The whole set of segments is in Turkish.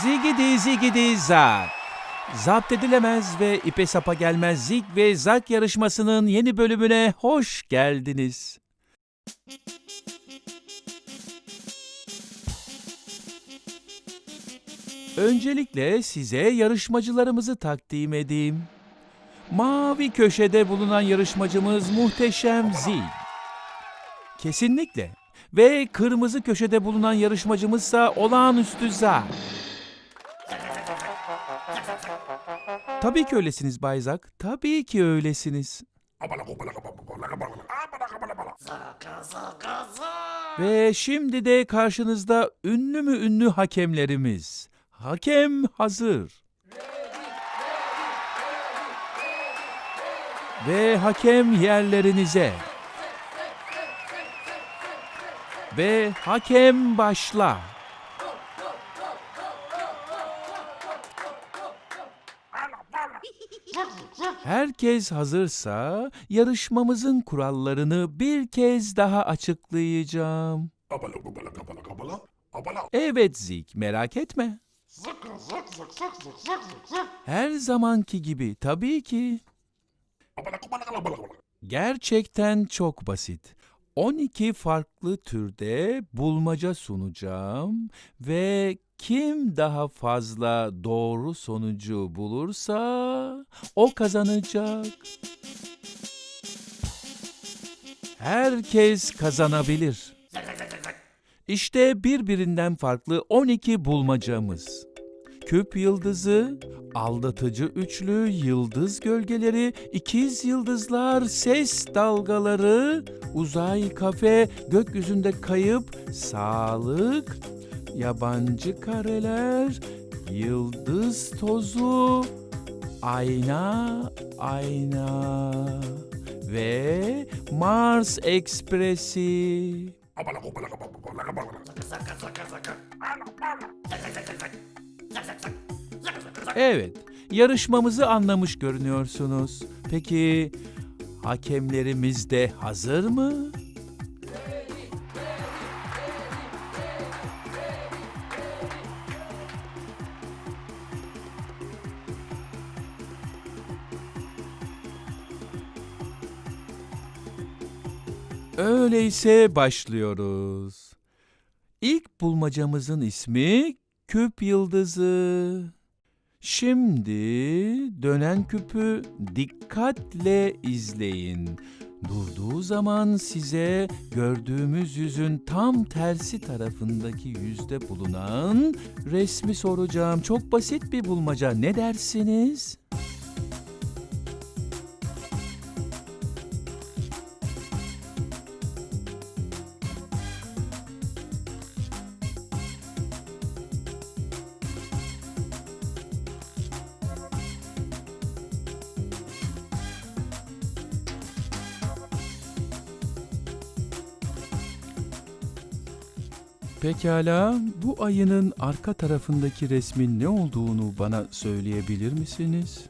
Zigidi zigidi zak. Zapt edilemez ve ipe sapa gelmez zig ve zak yarışmasının yeni bölümüne hoş geldiniz. Öncelikle size yarışmacılarımızı takdim edeyim. Mavi köşede bulunan yarışmacımız muhteşem Zil. Kesinlikle. Ve kırmızı köşede bulunan yarışmacımızsa olağanüstü Zak. Tabii ki öylesiniz Bayzak. Tabii ki öylesiniz. Ve şimdi de karşınızda ünlü mü ünlü hakemlerimiz. Hakem hazır. Ve hakem yerlerinize. Ve hakem başla. Herkes hazırsa yarışmamızın kurallarını bir kez daha açıklayacağım. Evet Zik, merak etme. Her zamanki gibi tabii ki. Gerçekten çok basit. 12 farklı türde bulmaca sunacağım ve kim daha fazla doğru sonucu bulursa o kazanacak. Herkes kazanabilir. İşte birbirinden farklı 12 bulmacamız. Küp yıldızı, aldatıcı üçlü, yıldız gölgeleri, ikiz yıldızlar, ses dalgaları, uzay kafe, gökyüzünde kayıp, sağlık, yabancı kareler, yıldız tozu, ayna, ayna ve Mars Ekspresi. Evet, yarışmamızı anlamış görünüyorsunuz. Peki hakemlerimiz de hazır mı? Öyleyse başlıyoruz. İlk bulmacamızın ismi küp yıldızı. Şimdi dönen küpü dikkatle izleyin. Durduğu zaman size gördüğümüz yüzün tam tersi tarafındaki yüzde bulunan resmi soracağım. Çok basit bir bulmaca. Ne dersiniz? Pekala, bu ayının arka tarafındaki resmin ne olduğunu bana söyleyebilir misiniz?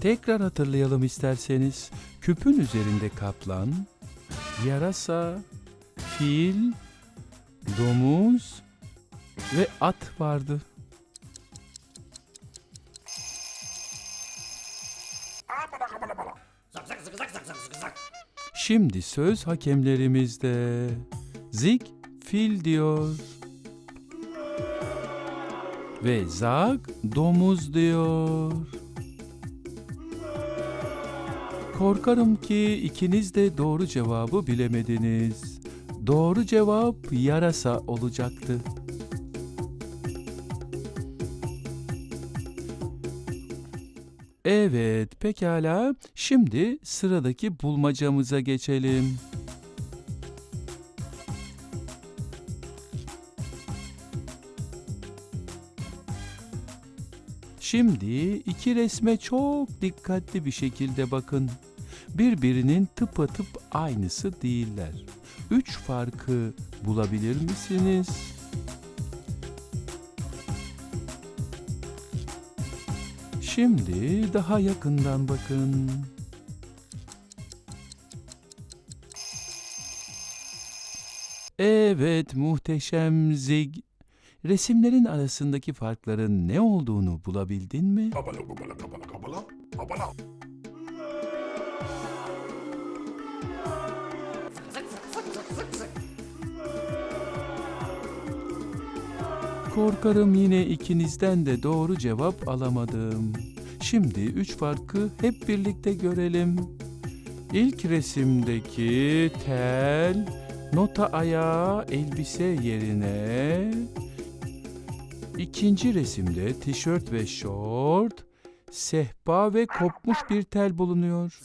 Tekrar hatırlayalım isterseniz. Küpün üzerinde kaplan, yarasa, fil, domuz ve at vardı. Şimdi söz hakemlerimizde. Zik fil diyor. Ve Zak domuz diyor. Korkarım ki ikiniz de doğru cevabı bilemediniz. Doğru cevap yarasa olacaktı. Evet, pekala. Şimdi sıradaki bulmacamıza geçelim. Şimdi iki resme çok dikkatli bir şekilde bakın. Birbirinin tıpatıp aynısı değiller. Üç farkı bulabilir misiniz? Şimdi daha yakından bakın. Evet muhteşem Zig. Resimlerin arasındaki farkların ne olduğunu bulabildin mi? Korkarım yine ikinizden de doğru cevap alamadım. Şimdi üç farkı hep birlikte görelim. İlk resimdeki tel, nota ayağı elbise yerine, ikinci resimde tişört ve şort, sehpa ve kopmuş bir tel bulunuyor.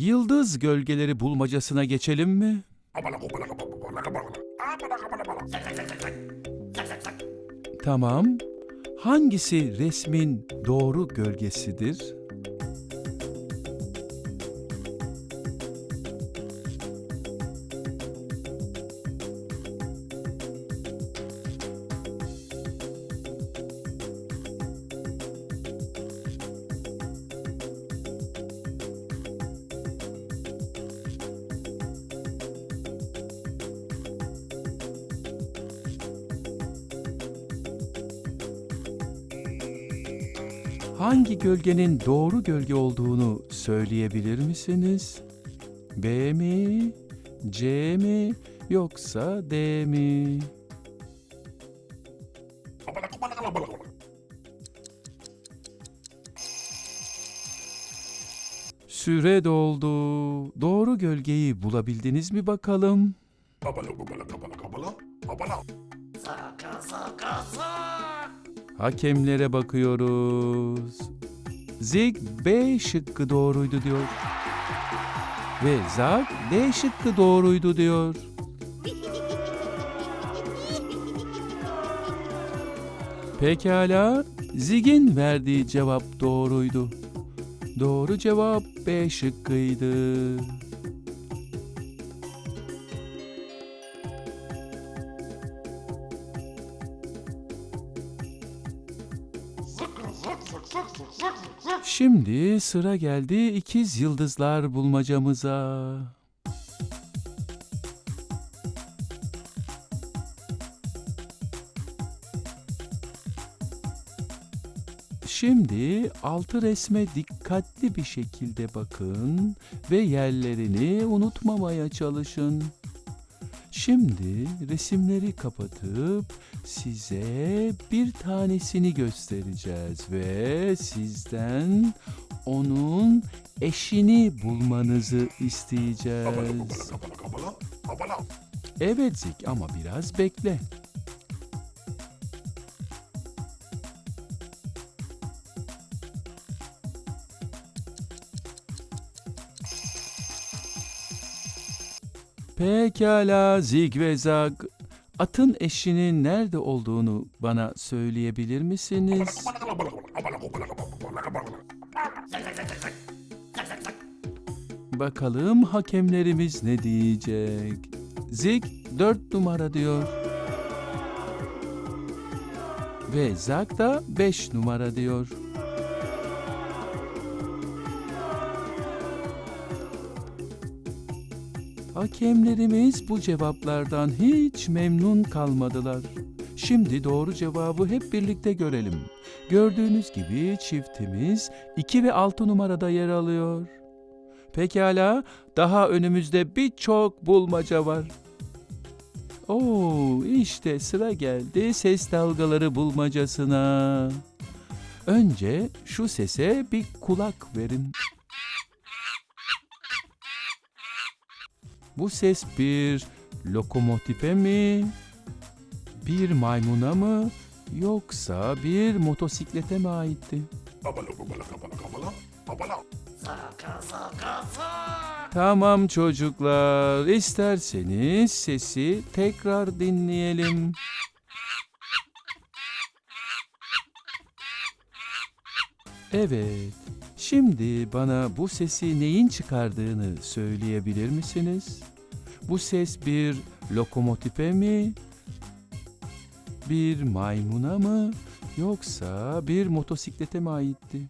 Yıldız gölgeleri bulmacasına geçelim mi? Tamam. Hangisi resmin doğru gölgesidir? Gölgenin doğru gölge olduğunu söyleyebilir misiniz? B mi? C mi? Yoksa D mi? Süre doldu. Doğru gölgeyi bulabildiniz mi bakalım? Hakemlere bakıyoruz. Zig B şıkkı doğruydu diyor. Ve Zag D şıkkı doğruydu diyor. Pekala, Zig'in verdiği cevap doğruydu. Doğru cevap B şıkkıydı. Şimdi sıra geldi ikiz yıldızlar bulmacamıza. Şimdi altı resme dikkatli bir şekilde bakın ve yerlerini unutmamaya çalışın. Şimdi resimleri kapatıp size bir tanesini göstereceğiz ve sizden onun eşini bulmanızı isteyeceğiz. Evet Zik ama biraz bekle. Pekala Zig ve Zag. Atın eşinin nerede olduğunu bana söyleyebilir misiniz? Bakalım hakemlerimiz ne diyecek? Zig 4 numara diyor. Ve Zag da 5 numara diyor. Hakemlerimiz bu cevaplardan hiç memnun kalmadılar. Şimdi doğru cevabı hep birlikte görelim. Gördüğünüz gibi çiftimiz 2 ve 6 numarada yer alıyor. Pekala, daha önümüzde birçok bulmaca var. Oo, işte sıra geldi ses dalgaları bulmacasına. Önce şu sese bir kulak verin. Bu ses bir lokomotife mi? Bir maymuna mı? Yoksa bir motosiklete mi aitti? Tamam çocuklar, isterseniz sesi tekrar dinleyelim. Evet, şimdi bana bu sesi neyin çıkardığını söyleyebilir misiniz? Bu ses bir lokomotife mi? Bir maymuna mı? Yoksa bir motosiklete mi aitti?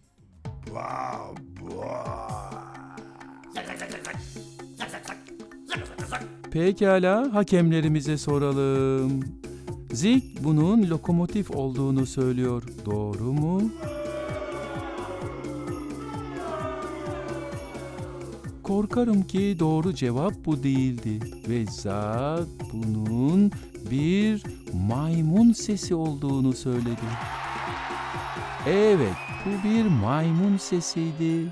Pekala, hakemlerimize soralım. Zig bunun lokomotif olduğunu söylüyor. Doğru mu? Korkarım ki doğru cevap bu değildi ve Zag bunun bir maymun sesi olduğunu söyledi. Evet, bu bir maymun sesiydi.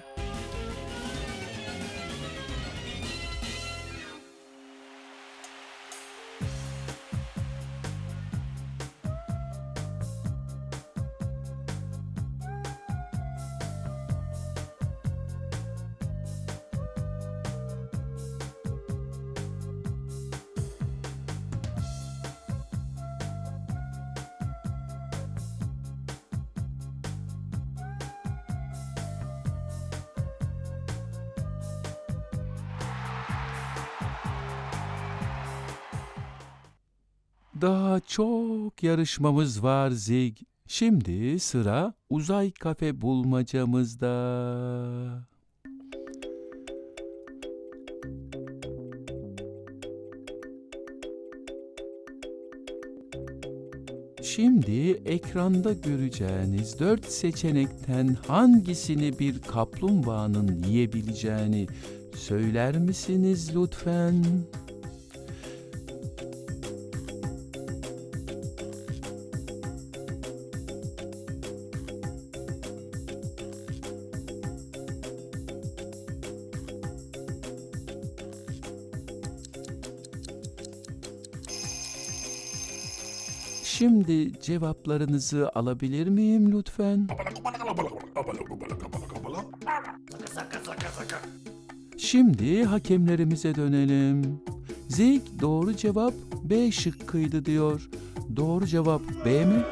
Daha çok yarışmamız var Zig. Şimdi sıra uzay kafe bulmacamızda. Şimdi ekranda göreceğiniz dört seçenekten hangisini bir kaplumbağanın yiyebileceğini söyler misiniz lütfen? Şimdi cevaplarınızı alabilir miyim lütfen? Şimdi hakemlerimize dönelim. Zig doğru cevap B şıkkıydı diyor. Doğru cevap B mi?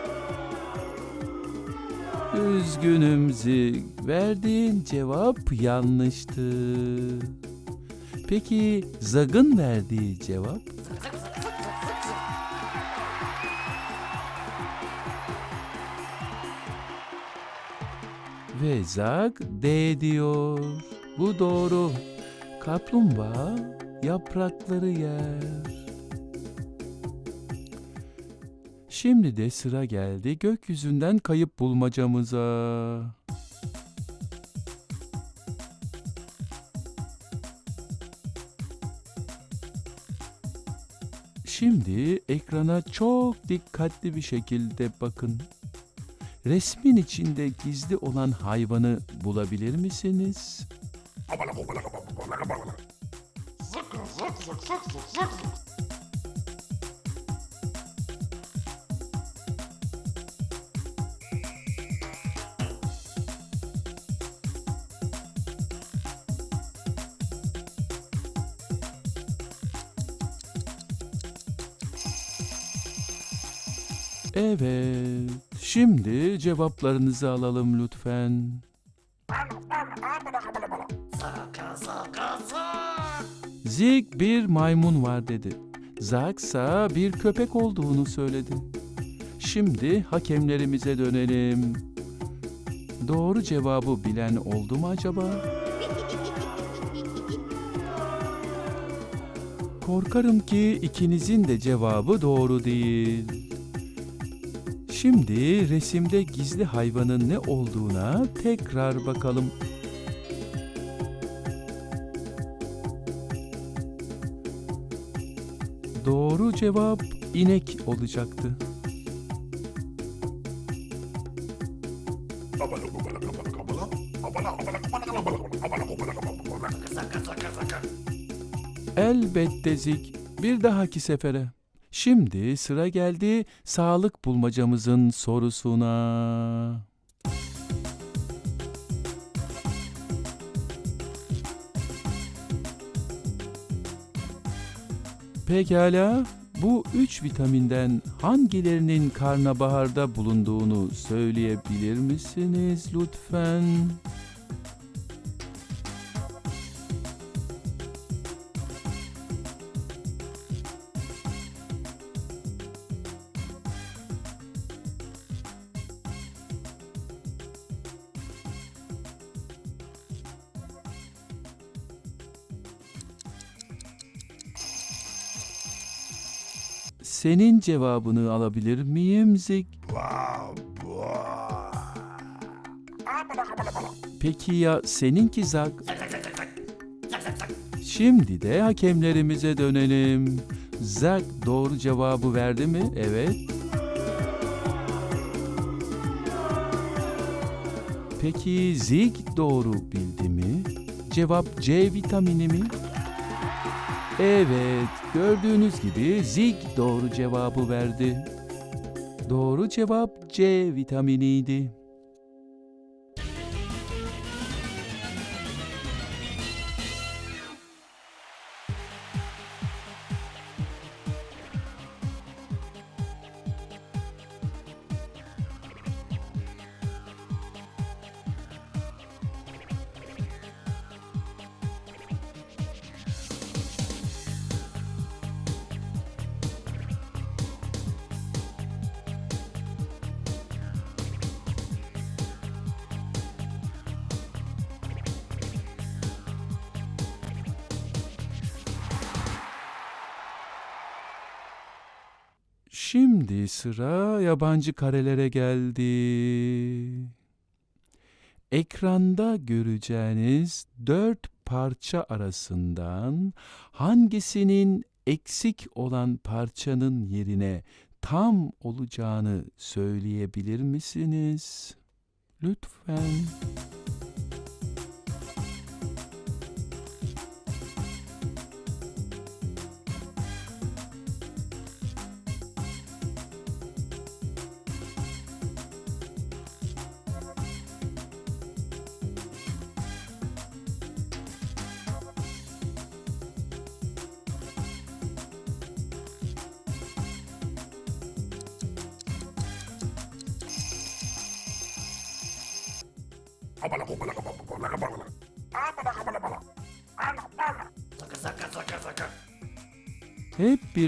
Üzgünüm Zig. Verdiğin cevap yanlıştı. Peki Zag'ın verdiği cevap? Ve Zag D diyor. Bu doğru. Kaplumbağa yaprakları yer. Şimdi de sıra geldi gökyüzünden kayıp bulmacamıza. Şimdi ekrana çok dikkatli bir şekilde bakın. Resmin içinde gizli olan hayvanı bulabilir misiniz? Evet. Şimdi cevaplarınızı alalım lütfen. Zig bir maymun var dedi. Zagsa bir köpek olduğunu söyledi. Şimdi hakemlerimize dönelim. Doğru cevabı bilen oldu mu acaba? Korkarım ki ikinizin de cevabı doğru değil. Şimdi resimde gizli hayvanın ne olduğuna tekrar bakalım. Doğru cevap inek olacaktı. Elbette Zik. Bir dahaki sefere. Şimdi sıra geldi sağlık bulmacamızın sorusuna. Pekala, bu üç vitaminden hangilerinin karnabaharda bulunduğunu söyleyebilir misiniz lütfen? Senin cevabını alabilir miyim Zik? Peki ya seninki Zak? Şimdi de hakemlerimize dönelim. Zak doğru cevabı verdi mi? Evet. Peki Zik doğru bildi mi? Cevap C vitamini mi? Evet, gördüğünüz gibi Zik doğru cevabı verdi. Doğru cevap C vitaminiydi. Şimdi sıra yabancı karelere geldi. Ekranda göreceğiniz dört parça arasından hangisinin eksik olan parçanın yerine tam olacağını söyleyebilir misiniz? Lütfen.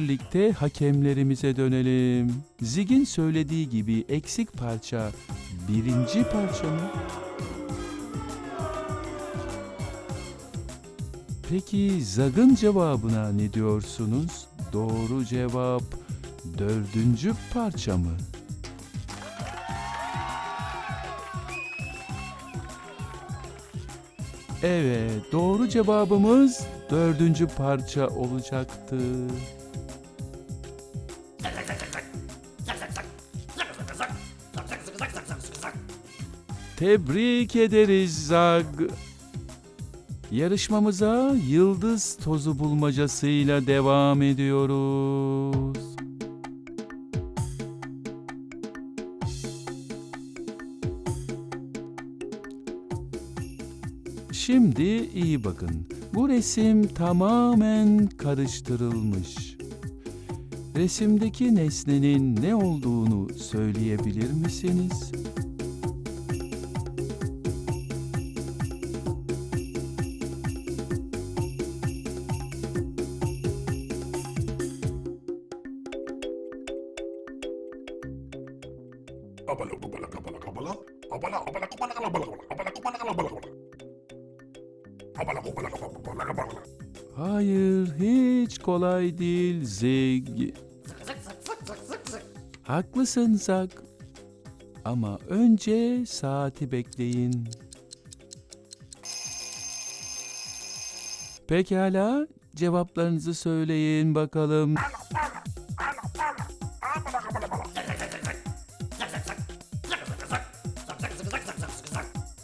Birlikte hakemlerimize dönelim. Zig'in söylediği gibi eksik parça birinci parça mı? Peki Zag'ın cevabına ne diyorsunuz? Doğru cevap dördüncü parça mı? Evet, doğru cevabımız dördüncü parça olacaktı. Tebrik ederiz Zag. Yarışmamıza yıldız tozu bulmacasıyla devam ediyoruz. Şimdi iyi bakın. Bu resim tamamen karıştırılmış. Resimdeki nesnenin ne olduğunu söyleyebilir misiniz? Kolay değil Zig. Haklısın Zag. Ama önce saati bekleyin. Pekala, cevaplarınızı söyleyin bakalım.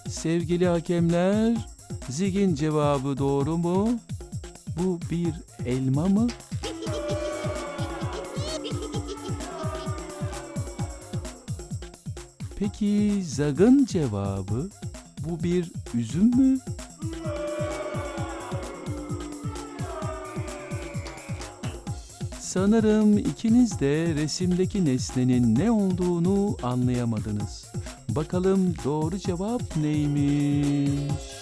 Sevgili hakemler, Zig'in cevabı doğru mu? Bu bir elma mı? Peki Zag'ın cevabı bu bir üzüm mü? Sanırım ikiniz de resimdeki nesnenin ne olduğunu anlayamadınız. Bakalım doğru cevap neymiş?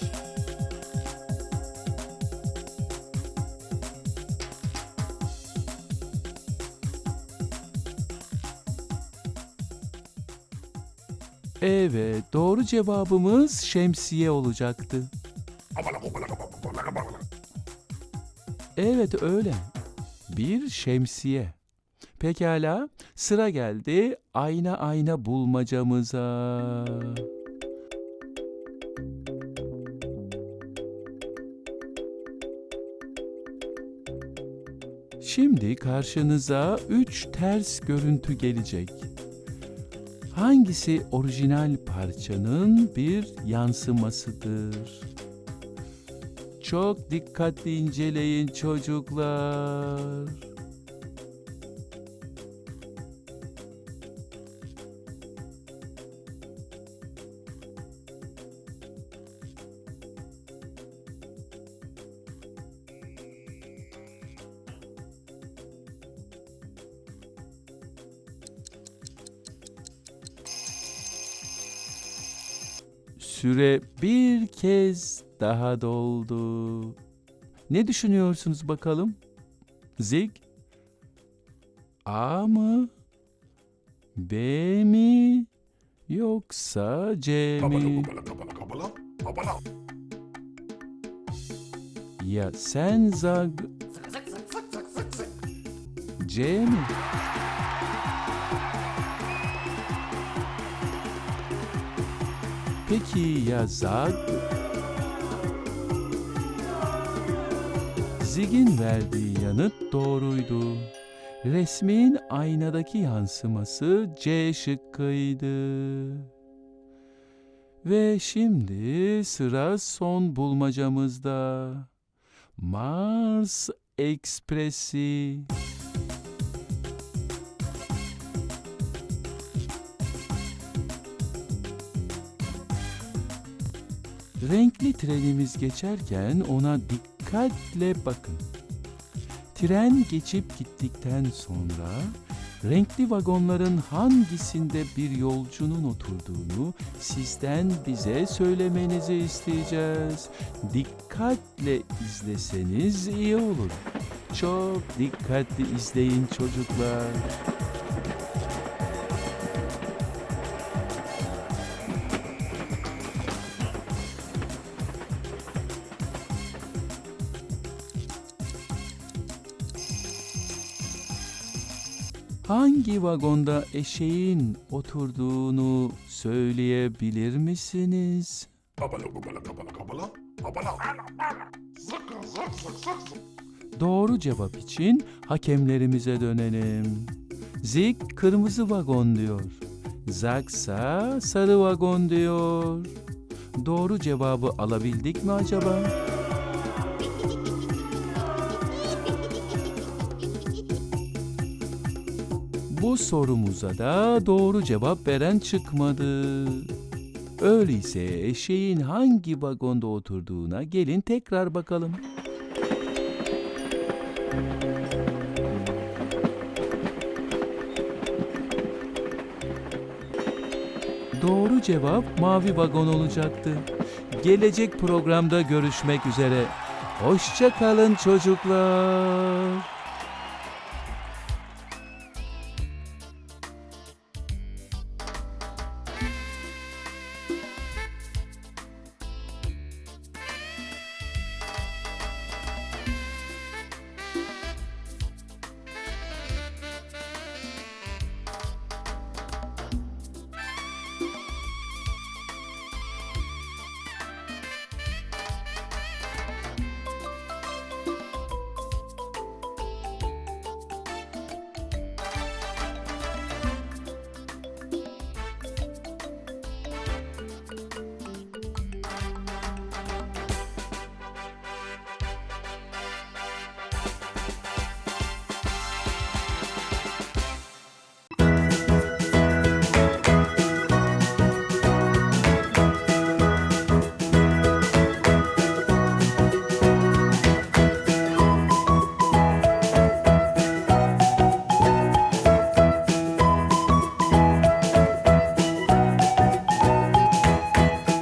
Evet, doğru cevabımız şemsiye olacaktı. Evet öyle. Bir şemsiye. Pekala, sıra geldi ayna ayna bulmacamıza. Şimdi karşınıza üç ters görüntü gelecek. Hangisi orijinal parçanın bir yansımasıdır? Çok dikkatli inceleyin çocuklar. Süre bir kez daha doldu. Ne düşünüyorsunuz bakalım? Zig? A mı? B mi? Yoksa C mi? Ya sen Zag? C mi? Peki ya Zag? Zig'in verdiği yanıt doğruydu. Resmin aynadaki yansıması C şıkkıydı. Ve şimdi sıra son bulmacamızda. Mars Ekspresi. Renkli trenimiz geçerken ona dikkatle bakın. Tren geçip gittikten sonra renkli vagonların hangisinde bir yolcunun oturduğunu sizden bize söylemenizi isteyeceğiz. Dikkatle izleseniz iyi olur. Çok dikkatli izleyin çocuklar. Hangi vagonda eşeğin oturduğunu söyleyebilir misiniz? Abala kubala kabala kabala. Abala. Zık zık zık zık zık. Doğru cevap için hakemlerimize dönelim. Zig kırmızı vagon diyor. Zaksa sarı vagon diyor. Doğru cevabı alabildik mi acaba? Bu sorumuza da doğru cevap veren çıkmadı. Öyleyse eşeğin hangi vagonda oturduğuna gelin tekrar bakalım. Doğru cevap mavi vagon olacaktı. Gelecek programda görüşmek üzere. Hoşça kalın çocuklar.